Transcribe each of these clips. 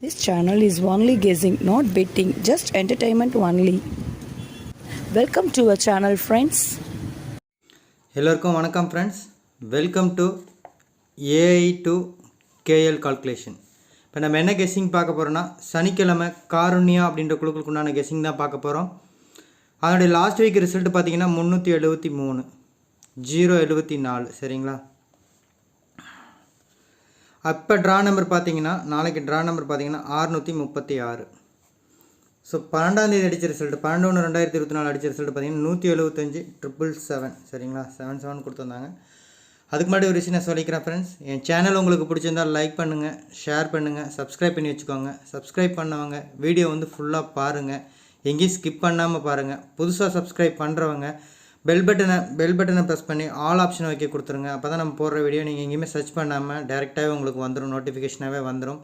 This channel is only guessing, not betting, just entertainment only. Welcome to our channel friends எல்லோருக்கும் வணக்கம் friends welcome to AI to KL calculation இப்போ நம்ம என்ன guessing பார்க்க போகிறோன்னா சனிக்கிழமை காருண்யா அப்படின்ற குழுக்களுக்கு உண்டான கெஸ்ஸிங் தான் பார்க்க போகிறோம் அதனுடைய லாஸ்ட் வீக் ரிசல்ட் பார்த்தீங்கன்னா முந்நூற்றி எழுபத்தி மூணு ஜீரோ எழுபத்தி நாலு சரிங்களா? அப்போ ட்ரா நம்பர் பார்த்தீங்கன்னா நாளைக்கு ட்ரா நம்பர் பார்த்தீங்கன்னா ஆறுநூற்றி முப்பத்தி ஆறு. ஸோ பன்னெண்டாந்தேதி அடித்த ரிசல்ட் பன்னெண்டு ஒன்று ரெண்டாயிரத்தி இருபத்தி நாலு அடித்த ரிசல்ட் பார்த்தீங்கன்னா நூற்றி எழுபத்தஞ்சு ட்ரிபிள் செவன் சரிங்களா? செவன் செவன் கொடுத்துருந்தாங்க. அதுக்கு முன்னாடி ஒரு விஷயம் நான் சொல்லிக்கிறேன் ஃப்ரெண்ட்ஸ் என் சேனல் உங்களுக்கு பிடிச்சிருந்தால் லைக் பண்ணுங்கள் ஷேர் பண்ணுங்கள் சப்ஸ்கிரைப் பண்ணி வச்சுக்கோங்க. சப்ஸ்கிரைப் பண்ணவங்க வீடியோ வந்து ஃபுல்லாக பாருங்கள் எங்கேயும் ஸ்கிப் பண்ணாமல் பாருங்கள் புதுசாக சப்ஸ்கிரைப் பண்ணுறவங்க பெல் பட்டனை பெல் பட்டனை ப்ரெஸ் பண்ணி ஆல் ஆப்ஷன் வைக்க கொடுத்துருங்க. அப்போ தான் நம்ம போடுற வீடியோ நீங்கள் எங்கேயுமே சர்ச் பண்ணாமல் டேரெக்டாகவே உங்களுக்கு வந்துடும் நோட்டிஃபிகேஷனாகவே வந்துடும்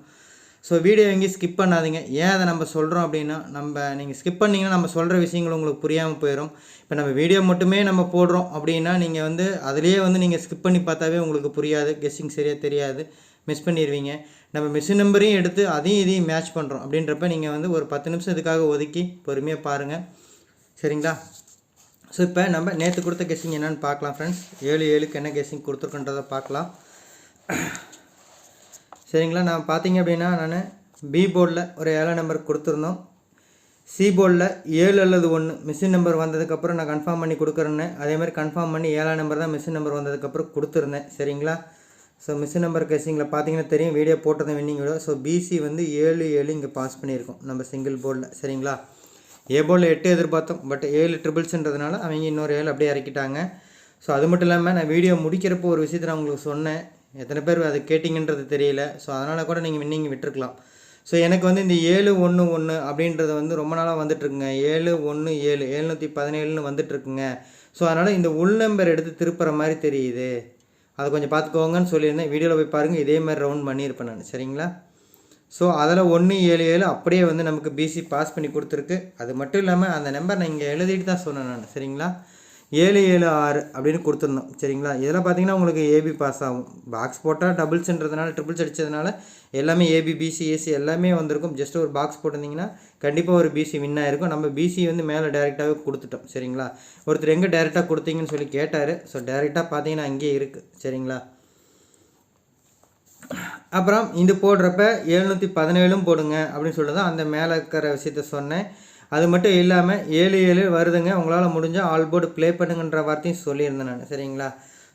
ஸோ வீடியோ எங்கேயும் ஸ்கிப் பண்ணாதீங்க. ஏன் அதை நம்ம சொல்கிறோம் அப்படின்னா நம்ம நீங்கள் ஸ்கிப் பண்ணிங்கன்னா நம்ம சொல்கிற விஷயங்கள் உங்களுக்கு புரியாமல் போயிடும் இப்போ நம்ம வீடியோ மட்டுமே நம்ம போடுறோம் அப்படின்னா நீங்கள் வந்து அதிலேயே வந்து நீங்கள் ஸ்கிப் பண்ணி பார்த்தாவே உங்களுக்கு புரியாது. கெஸ்ஸிங் சரியாக தெரியாது. மிஸ் பண்ணிடுவீங்க நம்ம மிஸ் நம்பரையும் எடுத்து அதையும் இதையும் மேட்ச் பண்ணுறோம் அப்படின்றப்ப நீங்கள் வந்து ஒரு பத்து நிமிஷம் இதுக்காக ஒதுக்கி பொறுமையாக பாருங்கள் சரிங்களா? ஸோ இப்போ நம்ம நேற்று கொடுத்த கெஸ்ஸிங் என்னென்னு பார்க்கலாம் ஃப்ரெண்ட்ஸ் ஏழு ஏழுக்கு என்ன கெஸ்ஸிங் கொடுத்துருக்குன்றதை பார்க்கலாம். சரிங்களா? நான் பார்த்தீங்க அப்படின்னா நான் பி போர்டில் ஒரு ஏழாம் நம்பர் கொடுத்துருந்தோம். சி போர்டில் ஏழு அல்லது ஒன்று மிஷின் நம்பர் வந்ததுக்கப்புறம் நான் கன்ஃபார்ம் பண்ணி கொடுக்குறேன்னு. அதேமாதிரி கன்ஃபார்ம் பண்ணி ஏழாம் நம்பர் தான் மிஷின் நம்பர் வந்ததுக்கப்புறம் கொடுத்துருந்தேன். சரிங்களா? ஸோ மிஷின் நம்பர் கெஸ்ஸிங்கில் பார்த்தீங்கன்னா தெரியும் வீடியோ போட்டது வின்னிங் வீடியோ ஸோ பிசி வந்து ஏழு ஏழு இங்கே பாஸ் பண்ணியிருக்கோம் நம்ம சிங்கிள் போர்டில் சரிங்களா? ஏ போர்டில் எட்டு எதிர்பார்த்தோம் பட் ஏழு ட்ரிபிள்ஸ்ன்றதுனால அவங்க இன்னொரு ஏழு அப்படியே இறக்கிட்டாங்க. ஸோ அது மட்டும் இல்லாமல் நான் வீடியோ முடிக்கிறப்போ ஒரு விஷயத்தை நான் உங்களுக்கு சொன்னேன். எத்தனை பேர் அதை கேட்டிங்கன்றது தெரியல. ஸோ அதனால் கூட நீங்கள் வின்னிங் விட்டுருக்கலாம். ஸோ எனக்கு வந்து இந்த ஏழு ஒன்று ஒன்று அப்படின்றது வந்து ரொம்ப நாளாக வந்துட்டுருக்குங்க. ஏழு ஒன்று ஏழு எழுநூற்றி பதினேழுன்னு வந்துட்டுருக்குங்க. ஸோ அதனால் இந்த உள் நம்பர் எடுத்து திருப்புற மாதிரி தெரியுது. அதை கொஞ்சம் பார்த்துக்கோங்கன்னு சொல்லியிருந்தேன். வீடியோவில் போய் பாருங்கள் இதே மாதிரி ரவுண்ட் பண்ணியிருப்பேன் நான். சரிங்களா? ஸோ அதில் ஒன்று ஏழு ஏழு அப்படியே வந்து நமக்கு பிசி பாஸ் பண்ணி கொடுத்துருக்கு. அது மட்டும் இல்லாமல் அந்த நம்பர் நான் இங்கே எழுதிட்டு தான் சொன்னேன் நான் சரிங்களா? ஏழு ஏழு ஆறு அப்படின்னு கொடுத்துருந்தோம் சரிங்களா? இதில் பார்த்தீங்கன்னா உங்களுக்கு ஏபி பாஸ் ஆகும். பாக்ஸ் போட்டால் டபுள்ஸ்ன்றதுனால ட்ரிபிள்ஸ் அடித்ததுனால எல்லாமே ஏபி பிசி ஏசி எல்லாமே வந்திருக்கும். ஜஸ்ட் ஒரு பாக்ஸ் போட்டிருந்தீங்கன்னா கண்டிப்பாக ஒரு பிசி வின் ஆகிருக்கும் நம்ம பிசி வந்து மேலே டேரெக்டாகவே கொடுத்துட்டோம் சரிங்களா? ஒருத்தர் எங்கே டேரெக்டாக கொடுத்தீங்கன்னு சொல்லி கேட்டார். ஸோ டேரெக்டாக பார்த்தீங்கன்னா அங்கேயே இருக்குது சரிங்களா? அப்புறம் இது போடுறப்ப எழுநூற்றி பதினேழும் போடுங்க அப்படின்னு சொல்லி தான் அந்த மேலே இருக்கிற விஷயத்த சொன்னேன். அது மட்டும் இல்லாமல் ஏழு ஏழு வருதுங்க. உங்களால் முடிஞ்சால் ஆல் போர்டு ப்ளே பண்ணுங்கன்ற வார்த்தையும் சொல்லியிருந்தேன் நான். சரிங்களா?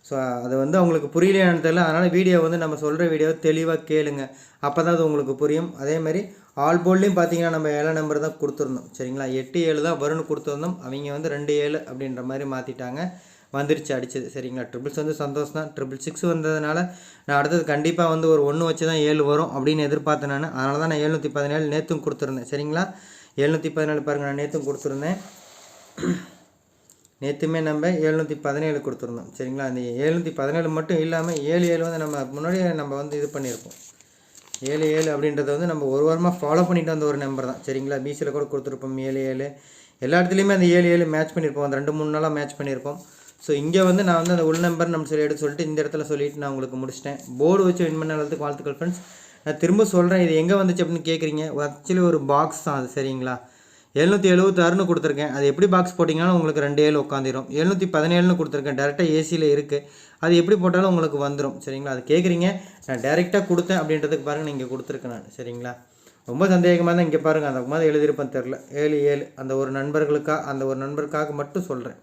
ஸோ அது வந்து அவங்களுக்கு புரியலையான்னு தெரியல. அதனால் வீடியோ வந்து நம்ம சொல்கிற வீடியோ தெளிவாக கேளுங்க. அப்போ தான் அது உங்களுக்கு புரியும். அதே மாதிரி ஆல் போர்ட்லேயும் பார்த்தீங்கன்னா நம்ம ஏழை நம்பர் தான் கொடுத்துருந்தோம் சரிங்களா? எட்டு ஏழு தான் வரும்னு கொடுத்துருந்தோம். அவங்க வந்து ரெண்டு ஏழு அப்படின்ற மாதிரி மாற்றிட்டாங்க வந்துருச்சு அடிச்சது. சரிங்களா? ட்ரிபிள்ஸ் வந்து சந்தோஷம் தான். ட்ரிபிள் சிக்ஸ் வந்ததுனால நான் அடுத்தது கண்டிப்பாக வந்து ஒரு ஒன்று வச்சு தான் ஏழு வரும் அப்படின்னு எதிர்பார்த்தேன் நான். அதனால தான் நான் எழுநூற்றி பதினேழு நேற்றும் கொடுத்துருந்தேன். சரிங்களா? எழுநூற்றி பதினேழு பாருங்கள் நான் நேற்றும் கொடுத்துருந்தேன். நேற்றுமே நம்ம எழுநூற்றி பதினேழு கொடுத்துருந்தோம். சரிங்களா? அந்த எழுநூற்றி பதினேழு மட்டும் இல்லாமல் ஏழு ஏழு வந்து நம்ம முன்னாடியே நம்ம வந்து இது பண்ணியிருப்போம். ஏழு ஏழு அப்படின்றத வந்து நம்ம ஒரு வாரமாக ஃபாலோ பண்ணிட்டு வந்த ஒரு நம்பர் தான். சரிங்களா? பிசியில் கூட கொடுத்துருப்போம். ஏழு ஏழு. எல்லா இடத்துலையுமே அந்த ஏழு ஏழு மேட்ச் பண்ணியிருப்போம். அந்த ரெண்டு மூணு நாளாக மேட்ச் பண்ணியிருப்போம். ஸோ இங்கே வந்து நான் வந்து அந்த உள் நம்பர் நம்ம சொல்லி எடுத்து சொல்லிட்டு இந்த இடத்துல சொல்லிட்டு நான் உங்களுக்கு முடிச்சிட்டேன். போர்டு வச்சு வின் பண்ண அளவுக்கு வாழ்த்துக்கள் ஃப்ரெண்ட்ஸ் நான் திரும்ப சொல்கிறேன் இது எங்கே வந்துச்சு அப்படின்னு கேட்குறீங்க ஆக்சுவலி ஒரு பாக்ஸ் தான் அது சரிங்களா? எழுநூற்றி எழுபத்தாறுன்னு கொடுத்துருக்கேன். அது எப்படி பாக்ஸ் போட்டிங்கனாலும் உங்களுக்கு ரெண்டு ஏழு உட்காந்துரும் எழுநூற்றி பதினேழுன்னு கொடுத்துருக்கேன். டேரெக்டாக ஏசியில் இருக்குது அது எப்படி போட்டாலும் உங்களுக்கு வந்துடும் சரிங்களா? அது கேட்குறீங்க நான் டேரெக்டாக கொடுத்தேன் அப்படின்றதுக்கு பாருங்கள் நீங்கள் கொடுத்துருக்கேன் நான் சரிங்களா? ரொம்ப சந்தேகமாக தான் இங்கே பாருங்கள் அந்த மாதிரி எழுதியிருப்பேன் தெரில ஏழு ஏழு. அந்த ஒரு நண்பர்களுக்காக அந்த ஒரு நண்பருக்காக மட்டும் சொல்கிறேன்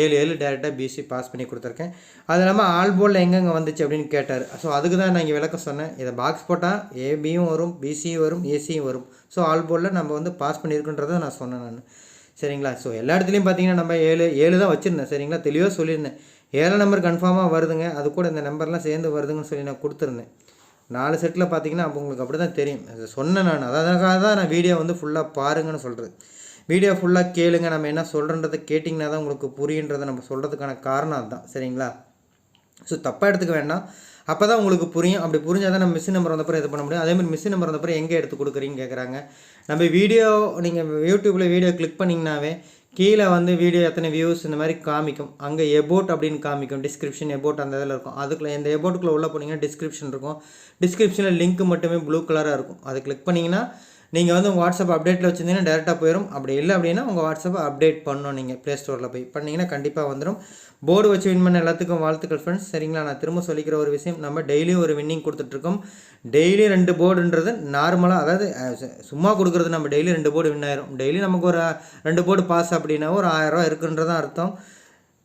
ஏழு ஏழு டேரெக்டாக பிசி பாஸ் பண்ணி கொடுத்துருக்கேன். அது இல்லாமல் ஆல் போர்டில் எங்கெங்கே வந்துச்சு அப்படின்னு கேட்டார். ஸோ அதுக்கு தான் நான் இங்கே விளக்கம் சொன்னேன். இதை பாக்ஸ் போட்டால் ஏபியும் வரும் பிசியும் வரும் ஏசியும் வரும். ஸோ ஆல் போர்டில் நம்ம வந்து பாஸ் பண்ணியிருக்குன்றதை நான் சொன்னேன் நான். சரிங்களா? ஸோ எல்லா இடத்துலையும் பார்த்தீங்கன்னா நம்ம ஏழு ஏழு தான் வச்சுருந்தேன். சரிங்களா? தெளிவாக சொல்லியிருந்தேன். ஏழு நம்பர் கன்ஃபார்மாக வருதுங்க. அது கூட இந்த நம்பர்லாம் சேர்ந்து வருதுங்கன்னு சொல்லி நான் கொடுத்துருந்தேன். நாலு செட்டில் பார்த்தீங்கன்னா அப்போ உங்களுக்கு அப்படி தான் தெரியும். அதை சொன்னேன் நான். அதற்காக தான் நான் வீடியோ வந்து ஃபுல்லாக பாருங்கன்னு சொல்கிறது வீடியோ ஃபுல்லாக கேளுங்க. நம்ம என்ன சொல்கிறன்றதை கேட்டிங்கன்னா தான் உங்களுக்கு புரியுன்றதை நம்ம சொல்கிறதுக்கான காரணம் அதுதான். சரிங்களா? ஸோ தப்பாக எடுத்துக்க வேண்டாம். அப்போ தான் உங்களுக்கு புரியும். அப்படி புரிஞ்சால் தான் நம்ம மிஸ் நம்பர் வந்தப்பறம் இது பண்ண முடியும்? அதேமாதிரி மிஸ் நம்பர் வந்தப்பறம் எங்கே எடுத்து கொடுக்குறீங்க கேட்குறாங்க நம்ம வீடியோ நீங்கள் யூடியூப்பில் வீடியோ கிளிக் பண்ணிங்கனாவே கீழே வந்து வீடியோ எத்தனை வியூஸ் இந்த மாதிரி காமிக்கும். அங்கே எபோட் அப்படின்னு காமிக்கும். டிஸ்கிரிப்ஷன் எபோட் அந்த இதில் இருக்கும். அதுக்குள்ள இந்த எபோட்டுக்குள்ளே உள்ள போனீங்கன்னா டிஸ்கிரிப்ஷன் இருக்கும். டிஸ்கிரிப்ஷனில் லிங்க் மட்டுமே ப்ளூ கலராக இருக்கும். அதை கிளிக் பண்ணிங்கன்னா நீங்கள் வந்து உங்கள் வாட்ஸ்அப் அப்டேட்டில் வச்சுருந்தீங்கன்னா டேரெக்டாக போயிடும் அப்படி இல்லை அப்படின்னா உங்கள் வாட்ஸ்அப்பை அப்டேட் பண்ணணும் நீங்கள் ப்ளே ஸ்டோரில் போய். பண்ணிங்கன்னா கண்டிப்பாக வந்துடும் போர்டு வச்சு வின் பண்ண எல்லாத்துக்கும் வாழ்த்துக்கள் ஃப்ரெண்ட்ஸ் சரிங்களா? நான் திரும்ப சொல்லிக்கிற ஒரு விஷயம் நம்ம டெய்லியும் ஒரு வின்னிங் கொடுத்துட்ருக்கோம். டெய்லி ரெண்டு போர்டுன்றது நார்மலாக அதாவது சும்மா கொடுக்குறது நம்ம டெய்லி ரெண்டு போர்டு வின் ஆயிரும். டெய்லி நமக்கு ஒரு ரெண்டு போர்டு பாஸ் அப்படின்னா ஒரு ஆயிரரூவா இருக்குன்றதான் அர்த்தம்.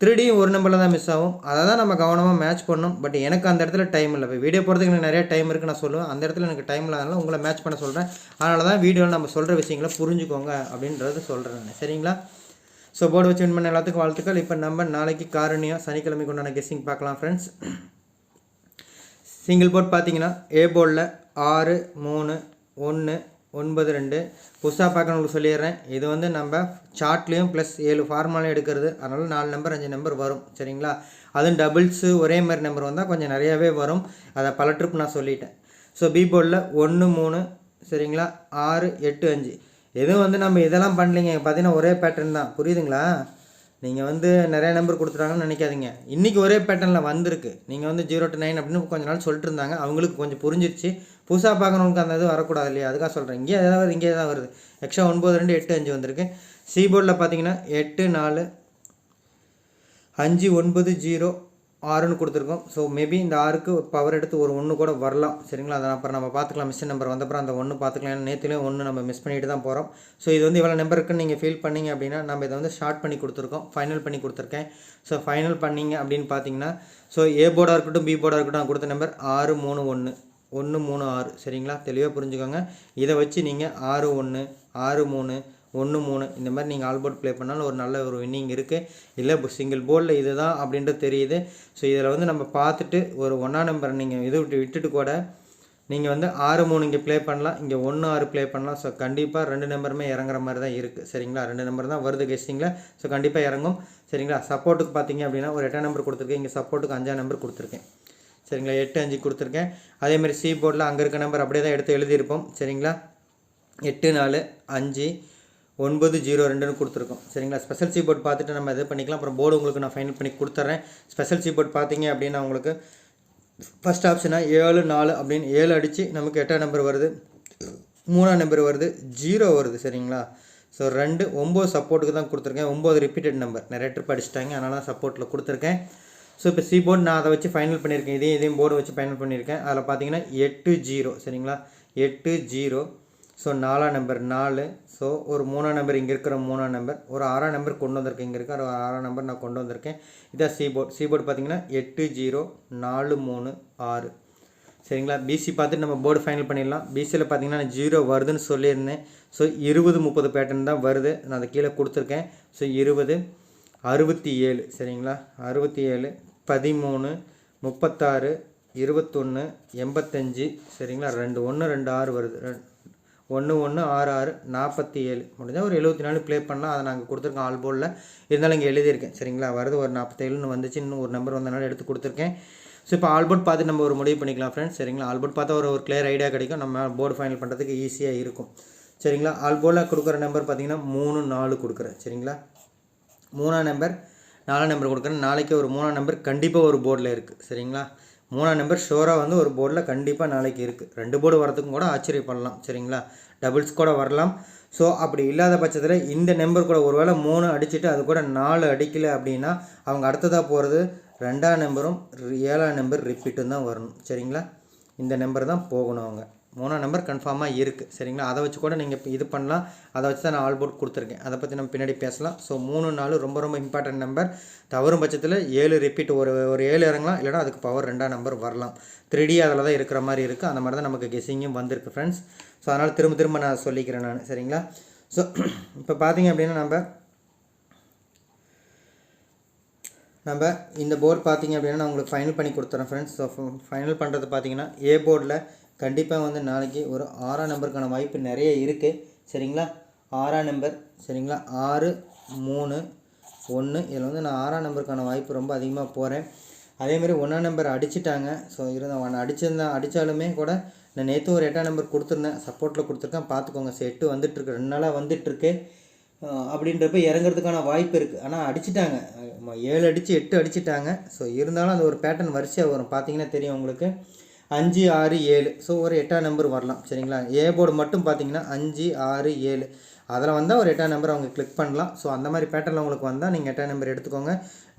த்ரீடியும் ஒரு நம்பரில் தான் மிஸ் ஆகும். அதை தான் நம்ம கவனமாக மேட்ச் பண்ணணும். பட் எனக்கு அந்த இடத்துல டைம் இல்லை. இப்போ வீடியோ போகிறதுக்கு எனக்கு நிறைய டைம் இருக்குது நான் சொல்லுவேன். அந்த இடத்துல எனக்கு டைம் இல்லாதனால உங்களை மேட்ச் பண்ண சொல்கிறேன் அதனால தான் வீடியோவில் நம்ம சொல்கிற விஷயங்களை புரிஞ்சுக்கோங்க அப்படின்றது சொல்கிறேன் நான். சரிங்களா? ஸோ போர்டு வச்சு வின் பண்ண எல்லாத்துக்கும் வாழ்த்துக்கள். இப்போ நம்ம நாளைக்கு காரணியாக சனிக்கிழமை கொண்டான கெஸ்ஸிங் பார்க்கலாம் ஃப்ரெண்ட்ஸ் சிங்கிள் போர்ட் பார்த்தீங்கன்னா ஏ போர்டில் ஆறு மூணு ஒன்று ஒன்பது ரெண்டு. புதுசாக பார்க்கணும் உங்களுக்கு சொல்லிடுறேன். இது வந்து நம்ம சார்ட்லேயும் ப்ளஸ் ஏழு ஃபார்மாலையும் எடுக்கிறது. அதனால் நாலு நம்பர் அஞ்சு நம்பர் வரும். சரிங்களா? அதுவும் டபுள்ஸு ஒரே மாதிரி நம்பர் வந்தால் கொஞ்சம் நிறையாவே வரும். அதை பல ட்ரிப் நான் சொல்லிட்டேன். ஸோ பி போர்டில் ஒன்று மூணு சரிங்களா? ஆறு எட்டு அஞ்சு. எதுவும் வந்து நம்ம இதெல்லாம் பண்ணலைங்க. பார்த்தீங்கன்னா ஒரே பேட்டர்ன் தான். புரியுதுங்களா? நீங்கள் வந்து நிறைய நம்பர் கொடுத்துட்டாங்கன்னு நினைக்காதீங்க. இன்றைக்கி ஒரே பேட்டர்னில் வந்திருக்கு. நீங்கள் வந்து ஜீரோ டு நைன் அப்படின்னு கொஞ்ச நாள் சொல்லிட்டு இருந்தாங்க. அவங்களுக்கு கொஞ்சம் புரிஞ்சிருச்சு. புதுசாக பார்க்குறவங்களுக்கு அந்த இது வரக்கூடாது இல்லையா? அதுக்காக சொல்கிறேன் இங்கே ஏதாவது இங்கே தான் வருது. எக்ஸ்ட்ரா ஒன்பது ரெண்டு எட்டு அஞ்சு வந்திருக்கு. சி போர்டில் பார்த்தீங்கன்னா எட்டு நாலு அஞ்சு ஒன்பது ஜீரோ ஆறுன்னு கொடுத்துருக்கோம். ஸோ மேபி இந்த ஆறுக்கு பவர் எடுத்து ஒரு ஒன்று கூட வரலாம். சரிங்களா? அதை அப்புறம் நம்ம பார்த்துக்கலாம். மிஷின் நம்பர் வந்தப்பறம் அந்த ஒன்று பார்த்துக்கலாம். ஏன்னா நேற்றுலேயும் ஒன்று நம்ம மிஸ் பண்ணிட்டு தான் போகிறோம் ஸோ இது வந்து இவ்வளோ நம்பர் இருக்குன்னு நீங்கள் ஃபீல் பண்ணீங்க அப்படின்னா நம்ம இதை வந்து ஷார்ட் பண்ணி கொடுத்துருக்கோம். ஃபைனல் பண்ணி கொடுத்துருக்கேன். ஸோ ஃபைனல் பண்ணீங்க அப்படின்னு பார்த்தீங்கன்னா ஸோ ஏ போர்டாக இருக்கட்டும் பி போர்டாக இருக்கட்டும் நான் கொடுத்த நம்பர் ஆறு மூணு ஒன்று ஒன்று மூணு ஆறு. சரிங்களா? தெளிவாக புரிஞ்சுக்கோங்க. இதை வச்சு நீங்கள் ஆறு ஒன்று ஆறு மூணு ஒன்று மூணு இந்த மாதிரி நீங்கள் ஆல் போர்ட் ப்ளே பண்ணாலும் ஒரு நல்ல ஒரு வின்னிங் இருக்குது இல்லை இப்போ சிங்கிள் போர்டில் இது தான் அப்படின்றது தெரியுது. ஸோ இதில் வந்து நம்ம பார்த்துட்டு ஒரு ஒன்றா நம்பர் நீங்கள் இது விட்டு விட்டுட்டு கூட நீங்கள் வந்து ஆறு மூணு இங்கே ப்ளே பண்ணலாம். இங்கே ஒன்று ஆறு ப்ளே பண்ணலாம். ஸோ கண்டிப்பாக ரெண்டு நம்பருமே இறங்குற மாதிரி தான் இருக்குது சரிங்களா? ரெண்டு நம்பர் தான் வருது கெஸ்டிங்கில் ஸோ கண்டிப்பாக இறங்கும். சரிங்களா? சப்போர்ட்டுக்கு பார்த்தீங்க அப்படின்னா ஒரு எட்டாம் நம்பர் கொடுத்துருக்கேன். இங்கே சப்போர்ட்டுக்கு அஞ்சாம் நம்பர் கொடுத்துருக்கேன். சரிங்களா? எட்டு அஞ்சு கொடுத்துருக்கேன். அதேமாதிரி சி போர்டில் அங்கே இருக்க நம்பர் அப்படியே தான் எடுத்து எழுதியிருப்போம். சரிங்களா? எட்டு நாலு அஞ்சு ஒன்பது ஜீரோ ரெண்டுன்னு கொடுத்துருக்கோம். சரிங்களா? ஸ்பெஷல் சி போர்ட் பார்த்துட்டு நம்ம இது பண்ணிக்கலாம். அப்புறம் போர்டு உங்களுக்கு நான் ஃபைனல் பண்ணி கொடுத்துட்றேன் ஸ்பெஷல் சி போர்ட் பார்த்தீங்க அப்படின்னா உங்களுக்கு ஃபஸ்ட் ஆப்ஷனாக ஏழு நாலு அப்படின்னு ஏழு அடித்து நமக்கு எட்டாம் நம்பர் வருது. மூணாம் நம்பர் வருது. ஜீரோ வருது. சரிங்களா? ஸோ ரெண்டு ஒம்பது சப்போர்ட்டுக்கு தான் கொடுத்துருக்கேன். ஒம்பது ரிப்பீட்டட் நம்பர் நிறைய ட்ரிப் அடிச்சிட்டாங்க. அதனால் தான் சப்போர்ட்டில் கொடுத்துருக்கேன். ஸோ இப்போ சி போர்டு நான் அதை வச்சு ஃபைனல் பண்ணியிருக்கேன். இதையும் இதையும் போர்டு வச்சு ஃபைனல் பண்ணியிருக்கேன். அதில் பார்த்தீங்கன்னா எட்டு ஜீரோ சரிங்களா? எட்டு ஜீரோ ஸோ நாலாம் நம்பர் நாலு. ஸோ ஒரு மூணாம் நம்பர் இங்கே இருக்கிற மூணாம் நம்பர் ஒரு ஆறாம் நம்பர் கொண்டு வந்திருக்கேன். இங்கே இருக்கிற ஒரு ஆறாம் நம்பர் நான் கொண்டு வந்திருக்கேன். இதான் சி போர்டு சி போர்டு பார்த்தீங்கன்னா எட்டு ஜீரோ நாலு மூணு ஆறு. சரிங்களா? பிசி பார்த்துட்டு நம்ம போர்டு ஃபைனல் பண்ணிடலாம். பிசியில் பார்த்தீங்கன்னா நான் ஜீரோ வருதுன்னு சொல்லியிருந்தேன். ஸோ இருபது முப்பது பேட்டர்ன் தான் வருது. நான் அதை கீழே கொடுத்துருக்கேன். ஸோ இருபது அறுபத்தி ஏழு. சரிங்களா? அறுபத்தி ஏழு பதிமூணு முப்பத்தாறு இருபத்தொன்று எண்பத்தஞ்சு. சரிங்களா? ரெண்டு ஒன்று ரெண்டு ஆறு வருது. ரெ- ஒன்று ஒன்று ஆறு ஆறு நாற்பத்தி ஏழு முடிஞ்சால் ஒரு எழுபத்தி நாலு ப்ளே பண்ணலாம். அதை நாங்கள் கொடுத்துருக்கோம் ஆல் போலில் இருந்தாலும் இங்கே எழுதியிருக்கேன். சரிங்களா? வருது ஒரு நாற்பத்தேழுன்னு வந்துச்சு. இன்னும் ஒரு நம்பர் வந்தனால எடுத்து கொடுத்துருக்கேன். ஸோ இப்போ ஆல்போர்ட் பார்த்து நம்ம ஒரு முடிவு பண்ணிக்கலாம் ஃப்ரெண்ட்ஸ் சரிங்களா? ஆல்போர்ட் பார்த்தா ஒரு ஒரு கிளியர் ஐடியா கிடைக்கும். நம்ம போர்டு ஃபைனல் பண்ணுறதுக்கு ஈஸியாக இருக்கும். சரிங்களா? ஆல்போலில் கொடுக்குற நம்பர் பார்த்தீங்கன்னா மூணு நாலு கொடுக்குறேன். சரிங்களா? மூணாம் நம்பர் நாலாம் நம்பர் கொடுக்குறேன். நாளைக்கு ஒரு மூணாம் நம்பர் கண்டிப்பாக ஒரு போர்டில் இருக்குது சரிங்களா? மூணாம் நம்பர் ஷோராக வந்து ஒரு போர்டில் கண்டிப்பாக நாளைக்கு இருக்குது ரெண்டு போர்டு வரதுக்கும் கூட ஆச்சரியப்படலாம். சரிங்களா? டபுள்ஸ் கூட வரலாம். ஸோ அப்படி இல்லாத பட்சத்தில் இந்த நம்பர் கூட ஒருவேளை மூணு அடிச்சுட்டு அது கூட நாலு அடிக்கலை அப்படின்னா அவங்க அடுத்ததாக போகிறது ரெண்டாம் நம்பரும் ஏழாம் நம்பர் ரிப்பீட்டும் தான் வரணும். சரிங்களா? இந்த நம்பர் தான் போகணும் அவங்க. மூணாம் நம்பர் கன்ஃபார்மாக இருக்குது சரிங்களா? அதை வச்சு கூட நீங்கள் இது பண்ணலாம். அதை வச்சு தான் நான் ஆல் போர்ட் கொடுத்துருக்கேன். அதை பற்றி நம்ம பின்னாடி பேசலாம். ஸோ மூணு நாலு ரொம்ப ரொம்ப இம்பார்ட்டன்ட் நம்பர் தவறும் பட்சத்தில் ஏழு ரிப்பீட் ஒரு ஒரு ஏழு இறங்கலாம். இல்லைனா அதுக்கு பவர் ரெண்டாம் நம்பர் வரலாம். த்ரீ அதில் தான் இருக்கிற மாதிரி இருக்குது அந்த மாதிரி தான் நமக்கு கெஸிங்கும் வந்திருக்கு ஃப்ரெண்ட்ஸ் ஸோ அதனால் திரும்ப திரும்ப நான் சொல்லிக்கிறேன் நான். சரிங்களா? ஸோ இப்போ பார்த்தீங்க அப்படின்னா நம்ம நம்ம இந்த போர்டு பார்த்தீங்க அப்படின்னா நான் உங்களுக்கு ஃபைனல் பண்ணி கொடுத்துறேன் ஃப்ரெண்ட்ஸ் ஸோ ஃபைனல் பண்ணுறது பார்த்தீங்கன்னா ஏ போர்டில் கண்டிப்பாக வந்து நாளைக்கு ஒரு ஆறாம் நம்பருக்கான வாய்ப்பு நிறைய இருக்குது சரிங்களா? ஆறாம் நம்பர் சரிங்களா? ஆறு மூணு ஒன்று இதில் வந்து நான் ஆறாம் நம்பருக்கான வாய்ப்பு ரொம்ப அதிகமாக போகிறேன் அதேமாதிரி ஒன்றாம் நம்பர் அடிச்சிட்டாங்க. ஸோ இருந்தால் ஒன்று அடிச்சிருந்தேன் அடித்தாலுமே கூட நான் நேற்று ஒரு எட்டாம் நம்பர் கொடுத்துருந்தேன். சப்போர்ட்டில் கொடுத்துருக்கேன். பார்த்துக்கோங்க ஸோ எட்டு வந்துட்டுருக்கு. ரெண்டு நாளாக வந்துட்டுருக்கு. அப்படின்றப்ப இறங்குறதுக்கான வாய்ப்பு இருக்குது ஆனால் அடிச்சிட்டாங்க. ஏழு அடித்து எட்டு அடிச்சிட்டாங்க. ஸோ இருந்தாலும் அந்த ஒரு பேட்டர்ன் வரிசையாக வரும். பார்த்தீங்கன்னா தெரியும் உங்களுக்கு. அஞ்சு ஆறு ஏழு. ஸோ ஒரு எட்டாம் நம்பர் வரலாம். சரிங்களா? ஏ போர்டு மட்டும் பார்த்தீங்கன்னா அஞ்சு ஆறு ஏழு. அதில் வந்தால் ஒரு எட்டாம் நம்பர் அவங்க கிளிக் பண்ணலாம். ஸோ அந்த மாதிரி பேட்டர்னில் உங்களுக்கு வந்தால் நீங்கள் எட்டாம் நம்பர் எடுத்துக்கோங்க.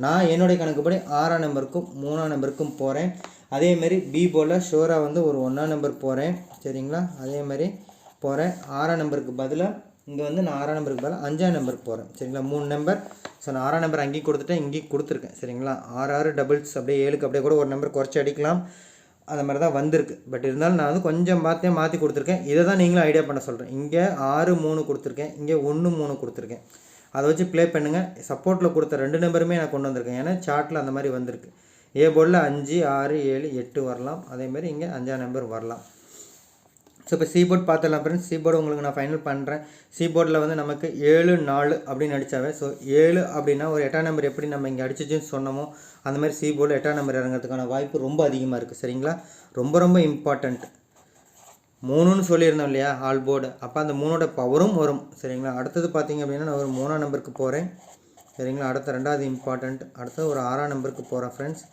நான் என்னுடைய கணக்குப்படி ஆறாம் நம்பருக்கும் மூணாம் நம்பருக்கும் போகிறேன் அதேமாரி பி போர்டில் ஷோராக வந்து ஒரு ஒன்றாம் நம்பர் போகிறேன் சரிங்களா? அதேமாதிரி போகிறேன் ஆறாம் நம்பருக்கு பதிலாக இங்கே வந்து நான் ஆறாம் நம்பருக்கு பதிலாக அஞ்சாம் நம்பருக்கு போகிறேன் சரிங்களா? மூணு நம்பர் ஸோ நான் ஆறாம் நம்பர் அங்கேயும் கொடுத்துட்டேன் இங்கேயும் கொடுத்துருக்கேன். சரிங்களா? ஆறு ஆறு டபுள்ஸ் அப்படியே ஏழுக்கு அப்படியே கூட ஒரு நம்பர் குறைச்சி அடிக்கலாம். அந்த மாதிரி தான் வந்திருக்கு. பட் இருந்தாலும் நான் வந்து கொஞ்சம் பார்த்தே மாற்றி கொடுத்துருக்கேன். இதை தான் நீங்களும் ஐடியா பண்ண சொல்கிறேன் இங்கே ஆறு மூணு கொடுத்துருக்கேன். இங்கே ஒன்று மூணு கொடுத்துருக்கேன். அதை வச்சு ப்ளே பண்ணுங்கள் சப்போர்ட்டில் கொடுத்த ரெண்டு நம்பருமே நான் கொண்டு வந்திருக்கேன். ஏன்னா சார்ட்டில் அந்த மாதிரி வந்திருக்கு. ஏ போர்டில் அஞ்சு ஆறு ஏழு எட்டு வரலாம். அதேமாதிரி இங்கே அஞ்சாம் நம்பர் வரலாம். ஸோ இப்போ சீபோர்ட் பார்த்துடலாம் ஃப்ரெண்ட்ஸ் சீபோர்டு உங்களுக்கு நான் ஃபைனல் பண்ணுறேன் சீபோர்டில் வந்து நமக்கு ஏழு நாலு அப்படின்னு அடித்தாவே ஸோ ஏழு அப்படின்னா ஒரு எட்டாம் நம்பர் எப்படி நம்ம இங்கே அடிச்சிச்சுன்னு சொன்னோமோ அந்த மாதிரி சி போர்டில் எட்டாம் நம்பர் இறங்குறதுக்கான வாய்ப்பு ரொம்ப அதிகமாக இருக்குது சரிங்களா? ரொம்ப ரொம்ப இம்பார்ட்டண்ட் மூணுன்னு சொல்லியிருந்தோம் இல்லையா ஆல் போர்டு அப்போ அந்த மூணோட பவரும் வரும். சரிங்களா? அடுத்தது பார்த்தீங்க அப்படின்னா நான் ஒரு மூணாம் நம்பருக்கு போகிறேன் சரிங்களா? அடுத்த ரெண்டாவது இம்பார்ட்டண்ட் அடுத்தது ஒரு ஆறாம் நம்பருக்கு போகிறேன் ஃப்ரெண்ட்ஸ்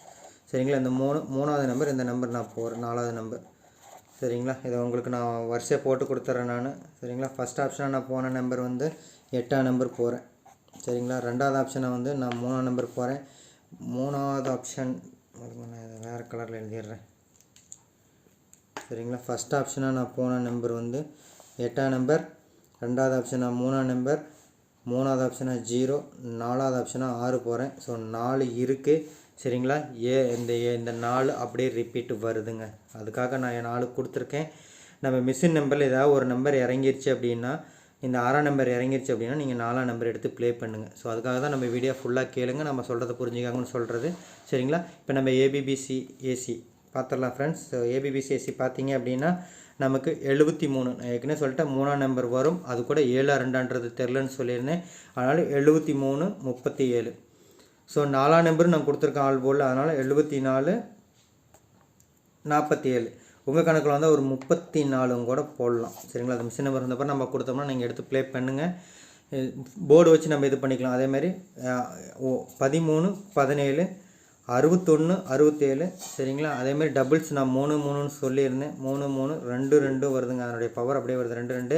சரிங்களா? இந்த மூணு மூணாவது நம்பர் இந்த நம்பர் நான் போகிறேன் நாலாவது நம்பர் சரிங்களா? இதை உங்களுக்கு நான் வரிசையாக போட்டு கொடுத்துட்றேன் நான். சரிங்களா? ஃபஸ்ட் ஆப்ஷனாக நான் போன நம்பர் வந்து எட்டாம் நம்பர் போகிறேன் சரிங்களா? ரெண்டாவது ஆப்ஷனை வந்து நான் மூணாம் நம்பர் போகிறேன் மூணாவது ஆப்ஷன் நான் இதை வேறு கலரில் எழுதிடுறேன். சரிங்களா? ஃபஸ்ட் ஆப்ஷனாக நான் போன நம்பர் வந்து எட்டாம் நம்பர் ரெண்டாவது ஆப்ஷனாக மூணாம் நம்பர் மூணாவது ஆப்ஷனாக ஜீரோ நாலாவது ஆப்ஷனாக ஆறு போகிறேன் ஸோ நாலு இருக்குது சரிங்களா? ஏ இந்த ஏ இந்த நாலு அப்படியே ரிப்பீட் வருதுங்க. அதுக்காக நான் என் நாலு கொடுத்துருக்கேன். நம்ம மிஷின் நம்பரில் ஏதாவது ஒரு நம்பர் இறங்கிருச்சு அப்படின்னா இந்த ஆறாம் நம்பர் இறங்கிருச்சு அப்படின்னா நீங்கள் நாலாம் நம்பர் எடுத்து ப்ளே பண்ணுங்கள் ஸோ அதுக்காக தான் நம்ம வீடியோ ஃபுல்லாக கேளுங்க. நம்ம சொல்கிறத புரிஞ்சுக்காங்கன்னு சொல்கிறது சரிங்களா? இப்போ நம்ம ஏபிபிசி ஏசி பார்த்துடலாம் ஃப்ரெண்ட்ஸ் ஸோ ஏபிபிசி ஏசி பார்த்தீங்க அப்படின்னா நமக்கு எழுபத்தி மூணு. நான் ஏற்கனவே சொல்லிட்டேன் மூணாம் நம்பர் வரும். அது கூட ஏழா ரெண்டான்றது தெரிலன்னு சொல்லியிருந்தேன். அதனால் எழுபத்தி மூணு முப்பத்தி ஏழு. ஸோ நாலாம் நம்பர் நான் கொடுத்துருக்கேன் ஆல் போர்டில் அதனால் எழுபத்தி நாலு நாற்பத்தி ஏழு உங்கள் கணக்கில் வந்து ஒரு முப்பத்தி நாலும் கூட போடலாம். சரிங்களா? அது மிஷின் நம்பர் இருந்தப்போ நம்ம கொடுத்தோம்னா நீங்கள் எடுத்து ப்ளே பண்ணுங்கள் போர்டு வச்சு நம்ம இது பண்ணிக்கலாம். அதேமாதிரி பதிமூணு பதினேழு அறுபத்தொன்று அறுபத்தேழு. சரிங்களா? அதேமாதிரி டபுள்ஸ் நான் மூணு மூணுன்னு சொல்லியிருந்தேன். மூணு மூணு ரெண்டு ரெண்டும் வருதுங்க. அதனுடைய பவர் அப்படியே வருது. ரெண்டு ரெண்டு.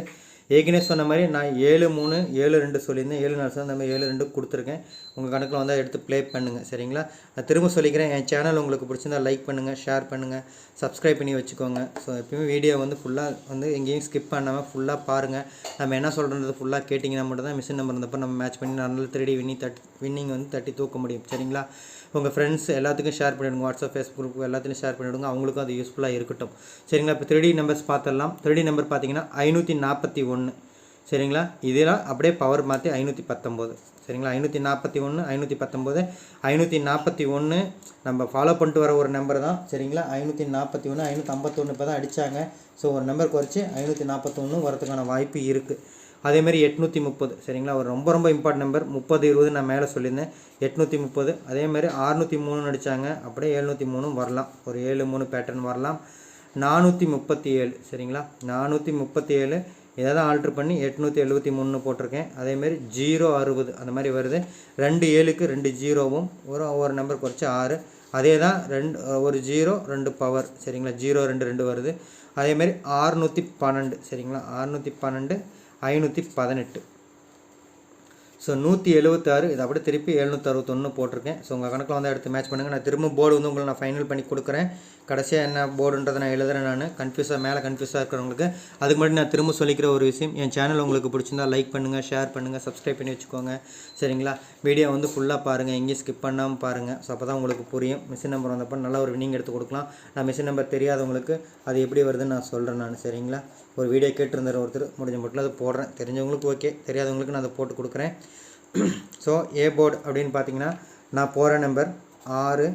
ஏற்கனவே சொன்ன மாதிரி நான் ஏழு மூணு ஏழு ரெண்டு சொல்லியிருந்தேன். ஏழு நாலு அந்த மாதிரி ஏழு ரெண்டு கொடுத்துருக்கேன். உங்கள் கணக்கில் வந்தால் எடுத்து ப்ளே பண்ணுங்கள் சரிங்களா? நான் திரும்ப சொல்லிக்கிறேன். என் சேனல் உங்களுக்கு பிடிச்சிருந்தா லைக் பண்ணுங்கள் ஷேர் பண்ணுங்கள் சப்ஸ்கிரைப் பண்ணி வச்சுக்கோங்க. ஸோ எப்பயுமே வீடியோ வந்து ஃபுல்லாக வந்து எங்கேயும் ஸ்கிப் பண்ணாமல் ஃபுல்லாக பாருங்கள் நம்ம என்ன சொல்கிறது ஃபுல்லாக கேட்டிங்கன்னா மட்டும் தான் மிஷின் நம்பர் இருந்தப்போ நம்ம மேட்ச் பண்ணி நல்ல திருடி வின்னி தட் வின்னிங் வந்து தட்டி தூக்க முடியும் சரிங்களா? உங்கள் ஃப்ரெண்ட்ஸ் எல்லாத்துக்கும் ஷேர் பண்ணிவிடுங்க வாட்ஸ்அப் ஃபேஸ்புக் குரூப் எல்லாத்துலையும் ஷேர் பண்ணிவிடுங்க அவங்களுக்கும் அது யூஸ்ஃபுல்லாக இருக்கட்டும். சரிங்களா? இப்போ த்ரீ நம்பர்ஸ் பார்த்துடலாம். த்ரீ நம்பர் பார்த்தீங்கன்னா ஐநூற்றி நாற்பத்தி ஒன்று சரிங்களா? இதெல்லாம் அப்படியே பவர் மாற்றி ஐநூற்றி பத்தொம்போது. சரிங்களா? ஐநூற்றி நாற்பத்தி ஒன்று ஐநூற்றி பத்தொம்போது ஐநூற்றி நாற்பத்தி ஒன்று நம்ம ஃபாலோ பண்ணிட்டு வர ஒரு நம்பர் தான். சரிங்களா? ஐநூற்றி நாற்பத்தி ஒன்று ஐநூற்றி ஐம்பத்தொன்று இப்போ தான் அடித்தாங்க ஸோ ஒரு நம்பர் குறைச்சி ஐநூற்றி நாற்பத்தொன்று வரதுக்கான வாய்ப்பு இருக்குது அதேமாதிரி எட்நூற்றி முப்பது சரிங்களா? ஒரு ரொம்ப ரொம்ப இம்பார்ட்டன் நம்பர் முப்பது இருபது நான் மேலே சொல்லியிருந்தேன். எட்நூற்றி முப்பது அதேமாதிரி அறுநூற்றி மூணு நடித்தாங்க அப்படியே எழுநூற்றி மூணும் வரலாம். ஒரு ஏழு மூணு பேட்டர்ன் வரலாம். நானூற்றி முப்பத்தி ஏழு சரிங்களா? நானூற்றி முப்பத்தி ஏழு இதை தான் ஆல்ட்ரு பண்ணி எட்நூற்றி எழுபத்தி மூணு போட்டிருக்கேன். அதேமாரி ஜீரோ அறுபது அந்த மாதிரி வருது. ரெண்டு ஏழுக்கு ரெண்டு ஜீரோவும் ஒரு ஒரு நம்பர் குறைச்சி ஆறு. அதே தான் ரெண்டு ஒரு ஜீரோ ரெண்டு பவர் சரிங்களா? ஜீரோ ரெண்டு ரெண்டு வருது. அதேமாரி ஆறுநூற்றி பன்னெண்டு சரிங்களா? ஆறுநூற்றி பன்னெண்டு ஐநூற்றி பதினெட்டு. ஸோ நூற்றி எழுபத்தாறு இது அப்படியே திருப்பி எழுநூற்றி அறுபத்தொன்று போட்டிருக்கேன். ஸோ உங்கள் கணக்கில் வந்து எடுத்து மேட்ச் பண்ணுங்கள் நான் திரும்ப போர்டு வந்து உங்களை நான் ஃபைனல் பண்ணி கொடுக்குறேன். கடைசியாக என்ன போர்டுன்றதை நான் எழுதுறேன் நான். கன்ஃபியூஸாக மேலே கன்ஃபியூஸாக இருக்கிறவங்களுக்கு. அதுக்கு முன்னாடி நான் திரும்ப சொல்லிக்கிற ஒரு விஷயம் என் சேனல் உங்களுக்கு பிடிச்சிருந்தா லைக் பண்ணுங்கள் ஷேர் பண்ணுங்கள் சப்ஸ்கிரைப் பண்ணி வச்சுக்கோங்க. சரிங்களா? வீடியோ வந்து ஃபுல்லாக பாருங்கள் எங்கேயும் ஸ்கிப் பண்ணாமல் பாருங்கள் ஸோ அப்போ தான் உங்களுக்கு புரியும். மிஷின் நம்பர் வந்தப்போ நல்ல ஒரு வினிங் எடுத்து கொடுக்கலாம். நான் மிஷின் நம்பர் தெரியாதவங்களுக்கு அது எப்படி வருதுன்னு நான் சொல்கிறேன் நான். சரிங்களா? ஒரு வீடியோ கேட்டிருந்தார் ஒருத்தர் முடிஞ்ச மட்டும் அதை போடுறேன். தெரிஞ்சவங்களுக்கு ஓகே தெரியாதவங்களுக்கு நான் அதை போட்டு கொடுக்குறேன். ஸோ ஏ போர்டு அப்படின்னு பார்த்தீங்கன்னா நான் போகிற நம்பர் ஆறு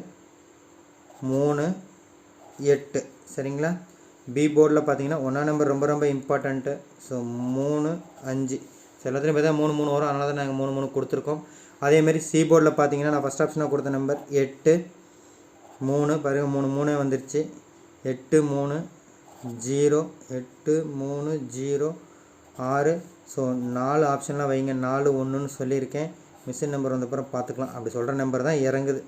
மூணு எட்டு சரிங்களா? பி போர்டில் பார்த்தீங்கன்னா ஒன்றாம் நம்பர் ரொம்ப ரொம்ப இம்பார்ட்டண்ட்டு ஸோ மூணு அஞ்சு. ஸோ எல்லாத்துலேயும் பார்த்தா மூணு மூணு வரும். அதனால தான் நாங்கள் மூணு மூணு கொடுத்துருக்கோம். அதேமாரி சி போர்டில் பார்த்தீங்கன்னா நான் ஃபஸ்ட் ஆப்ஷனாக கொடுத்த நம்பர் எட்டு மூணு. பாருங்கள் மூணு மூணே வந்துருச்சு. எட்டு மூணு ஜீரோ. எட்டு மூணு ஜீரோ ஆறு. ஸோ நாலு ஆப்ஷன்லாம் வைங்க. நாலு ஒன்றுன்னு சொல்லியிருக்கேன். மிஷின் நம்பர் வந்தப்புறம் பார்த்துக்கலாம். அப்படி சொல்கிற நம்பர் தான் இறங்குது.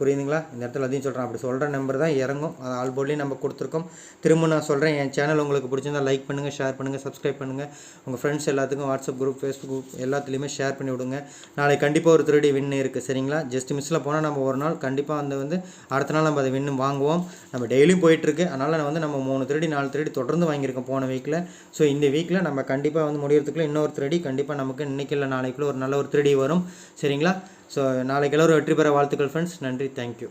புரியுதுங்களா? இந்த இடத்துல அதையும் சொல்கிறேன் அப்படி சொல்கிற நம்பர் தான் இறங்கும். அது ஆல் போர்ட்லேயும் நம்ம கொடுத்துருக்கோம். திரும்ப நான் சொல்கிறேன் என் சேனல் உங்களுக்கு பிடிச்சிருந்தா லைக் பண்ணுங்கள் ஷேர் பண்ணுங்கள் சப்ஸ்கிரைப் பண்ணுங்கள் உங்கள் ஃப்ரெண்ட்ஸ் எல்லாத்துக்கும் வாட்ஸ்அப் குரூப் ஃபேஸ்புக் குரூப் எல்லாத்துலேயுமே ஷேர் பண்ணி விடுங்க. நாளைக்கு கண்டிப்பாக ஒரு திருடி வின் இருக்குது சரிங்களா? ஜஸ்ட் மிஸ்ஸில் போனால் நம்ம ஒரு நாள் கண்டிப்பாக அந்த வந்து அடுத்த நாள் நம்ம அதை வின்னு வாங்குவோம். நம்ம டெய்லியும் போயிட்டுருக்கு. அதனால் வந்து நம்ம மூணு திருடி நாலு திருடி தொடர்ந்து வாங்கியிருக்கோம் போன வீக்கில் ஸோ இந்த வீக்கில் நம்ம கண்டிப்பாக வந்து முடியறதுக்குள்ள இன்னொரு திருடி கண்டிப்பாக நமக்கு இன்றைக்கி இல்லை நாளைக்குள்ளே ஒரு நல்ல ஒரு திருடி வரும். சரிங்களா? ஸோ நாளைக்கு எல்லோரும் வெற்றி பெற வாழ்த்துக்கள் ஃப்ரெண்ட்ஸ் நன்றி. தேங்க்யூ